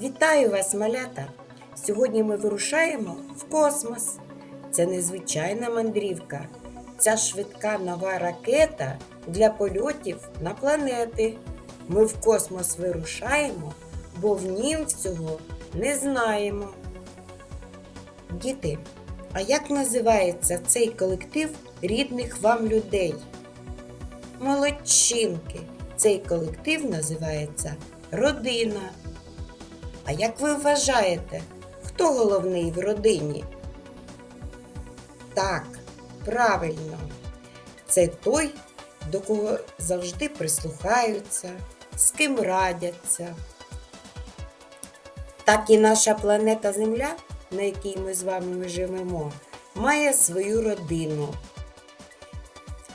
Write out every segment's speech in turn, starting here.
Вітаю вас, малята! Сьогодні ми вирушаємо в космос. Це незвичайна мандрівка. Ця швидка нова ракета для польотів на планети. Ми в космос вирушаємо, бо в нім всього не знаємо. Діти, а як називається цей колектив рідних вам людей? Молодчинки! Цей колектив називається родина. А як ви вважаєте, хто головний в родині? Так, правильно, це той, до кого завжди прислухаються, з ким радяться. Так і наша планета Земля, на якій ми з вами живемо, має свою родину.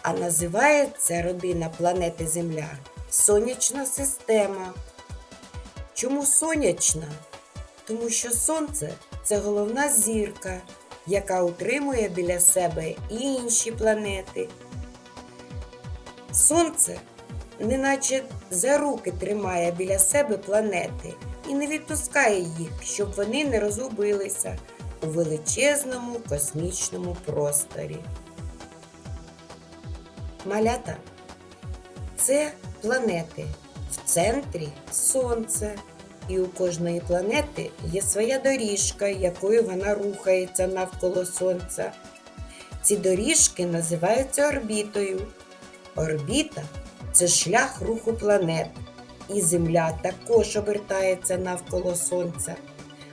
А називається родина планети Земля Сонячна система. Чому сонячна? Тому що сонце це головна зірка, яка утримує біля себе і інші планети. Сонце неначе за руки тримає біля себе планети і не відпускає їх, щоб вони не розгубилися у величезному космічному просторі. Малята це планети. В центрі сонце. І у кожної планети є своя доріжка, якою вона рухається навколо Сонця. Ці доріжки називаються орбітою. Орбіта це шлях руху планет. І Земля також обертається навколо Сонця.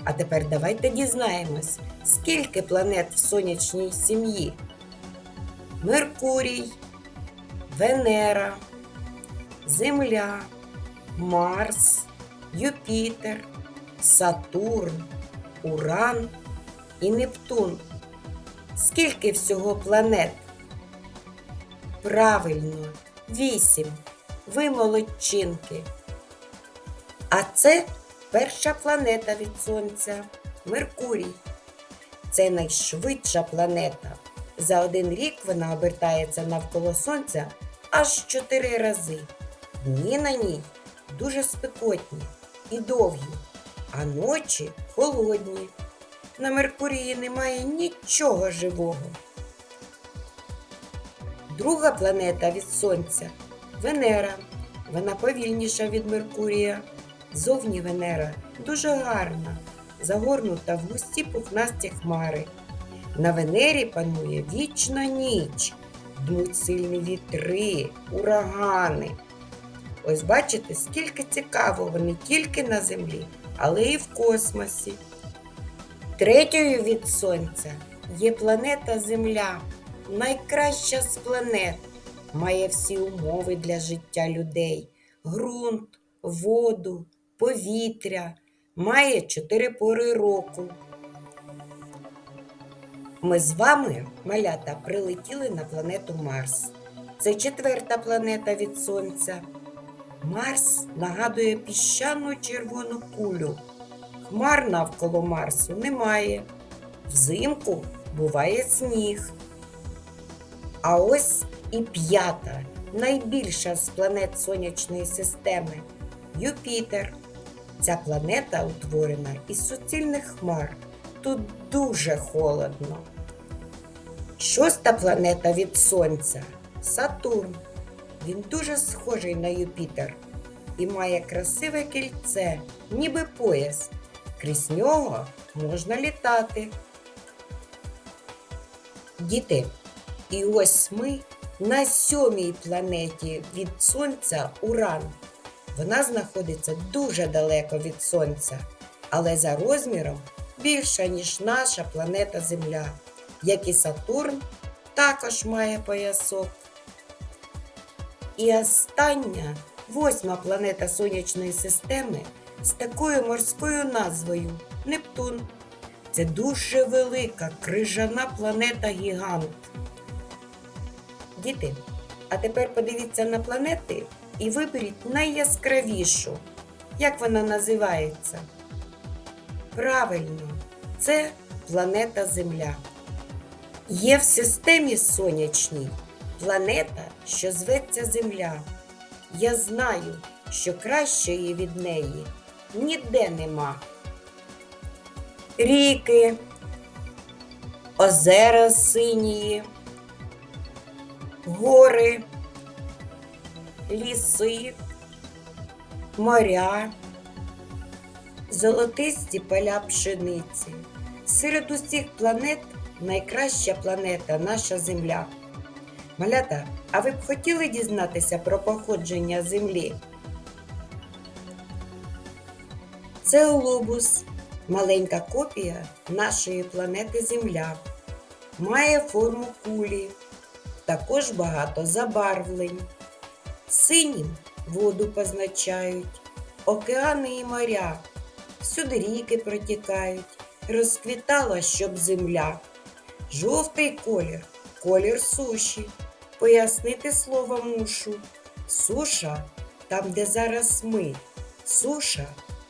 А тепер давайте дізнаємось, скільки планет в сонячній сім'ї. Меркурій, Венера, Земля, Марс. Юпітер, Сатурн, Уран і Нептун. Скільки всього планет? Правильно, вісім. Ви молодчинки. А це перша планета від Сонця Меркурій. Це найшвидша планета. За один рік вона обертається навколо Сонця аж чотири рази. Дні на ній дуже спекотні і довгі, а ночі холодні. На Меркурії немає нічого живого. Друга планета від Сонця Венера. Вона повільніша від Меркурія. Зовні Венера дуже гарна, загорнута в густі пухнасті хмари. На Венері панує вічна ніч, дмуть сильні вітри, урагани. Ось бачите, скільки цікавого не тільки на землі, але й в космосі. Третьою від Сонця є планета Земля, найкраща з планет. Має всі умови для життя людей: ґрунт, воду, повітря, має чотири пори року. Ми з вами, малята, прилетіли на планету Марс. Це четверта планета від Сонця. Марс нагадує піщану червону кулю. Хмар навколо Марсу немає. Взимку буває сніг. А ось і п'ята, найбільша з планет Сонячної системи Юпітер. Ця планета утворена із суцільних хмар. Тут дуже холодно. Шоста планета від Сонця Сатурн. Він дуже схожий на Юпітер і має красиве кільце, ніби пояс. Крізь нього можна літати. Діти, і ось ми на сьомій планеті від Сонця Уран. Вона знаходиться дуже далеко від Сонця, але за розміром більша, ніж наша планета Земля, як і Сатурн, також має поясок. І остання восьма планета Сонячної системи з такою морською назвою Нептун. Це дуже велика крижана планета гігант. Діти, а тепер подивіться на планети і виберіть найяскравішу. Як вона називається? Правильно, це планета Земля. Є в системі сонячній планета, що зветься Земля. Я знаю, що кращої від неї ніде нема. Ріки, озера синії, гори, ліси, моря, золотисті поля пшениці. Серед усіх планет найкраща планета наша Земля. Малята, а ви б хотіли дізнатися про походження Землі? Це глобус, маленька копія нашої планети Земля. Має форму кулі, також багато забарвлень. Синім воду позначають, океани і моря, всюди ріки протікають, розквітала, щоб земля. Жовтий колір, колір суші. Пояснити слово мушу. Суша там, де зараз ми, суша,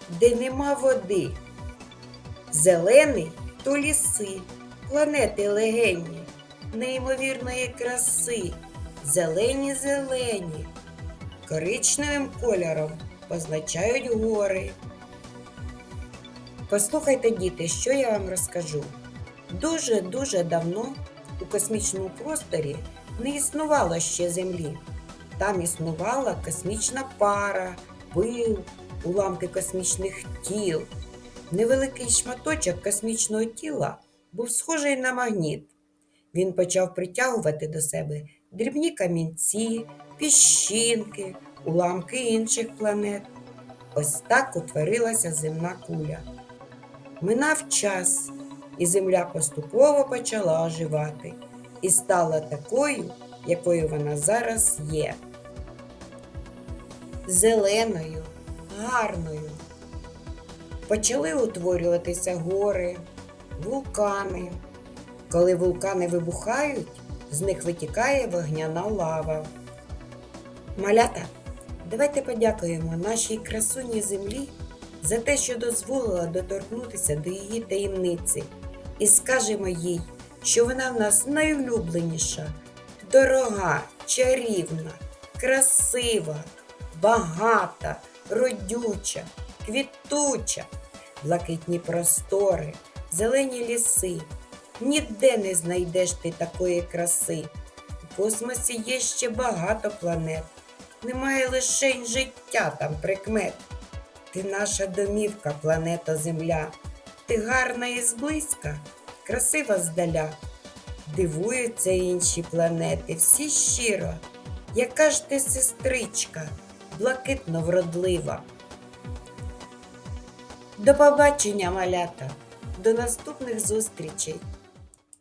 де нема води. Зелений то ліси, планети легені, неймовірної краси, зелені зелені, коричневим кольором позначають гори. Послухайте, діти, що я вам розкажу. Дуже-дуже давно у космічному просторі не існувало ще Землі. Там існувала космічна пара, пил, уламки космічних тіл. Невеликий шматочок космічного тіла був схожий на магніт. Він почав притягувати до себе дрібні камінці, піщинки, уламки інших планет. Ось так утворилася земна куля. Минав час, і земля поступово почала оживати і стала такою, якою вона зараз є. Зеленою, гарною. Почали утворюватися гори, вулкани. Коли вулкани вибухають, з них витікає вогняна лава. Малята, давайте подякуємо нашій красуні землі за те, що дозволила доторкнутися до її таємниці, і скажемо їй, що вона в нас найулюбленіша, дорога, чарівна, красива, багата, родюча, квітуча, блакитні простори, зелені ліси. Ніде не знайдеш ти такої краси. У космосі є ще багато планет. Немає лише життя там прикмет. Ти наша домівка, планета Земля. Ти гарна і зблизька, красива здаля. Дивуються інші планети, всі щиро. Яка ж ти сестричка, блакитно вродлива. До побачення, малята, до наступних зустрічей!